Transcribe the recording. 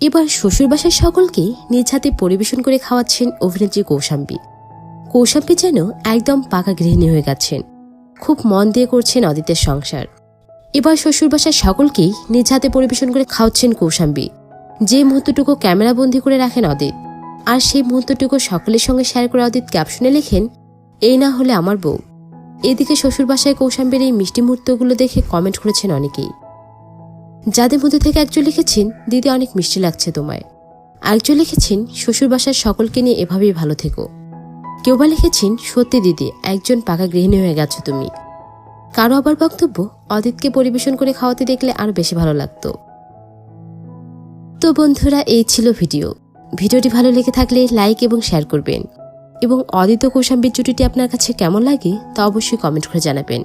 এবার শ্বশুরবাসার সকলকে নিজ হাতে পরিবেশন করে খাওয়াচ্ছেন অভিনেত্রী কৌশাম্বী। কৌশাম্বী যেন একদম পাকা গৃহিণী হয়ে গেছেন। খুব মন দিয়ে করছেন অদিতের সংসার। এবার শ্বশুরবাসার সকলকেই নিজ হাতে পরিবেশন করে খাওয়াচ্ছেন কৌশাম্বী। যে মুহূর্তটুকু ক্যামেরাবন্দি করে রাখেন অদিত, আর সেই মুহূর্তটুকু সকলের সঙ্গে শেয়ার করে অদিত ক্যাপশনে লেখেন, এই না হলে আমার বউ। এদিকে শ্বশুরবাসায় কৌশাম্বীর এই মিষ্টি মুহূর্তগুলো দেখে কমেন্ট করেছেন অনেকেই। যাদের মধ্যে থেকে একজন লিখেছেন, দিদি অনেক মিষ্টি লাগছে তোমায়। আরেকজন লিখেছেন শ্বশুরবাসার সকলকে নিয়ে এভাবেই ভালো থেকো। কেউ বা লিখেছেন, সত্যি দিদি, একজন পাকা গৃহিণী হয়ে গেছো তুমি। কারও আবার বক্তব্য, অদিতকে পরিবেশন করে খাওয়াতে দেখলে আরও বেশি ভালো লাগতো। তো বন্ধুরা, এই ছিল ভিডিও। ভিডিওটি ভালো লেগে থাকলে লাইক এবং শেয়ার করবেন। এবং অদিত কৌশাম্বীর জুটিটি আপনার কাছে কেমন লাগে, তা অবশ্যই কমেন্ট করে জানাবেন।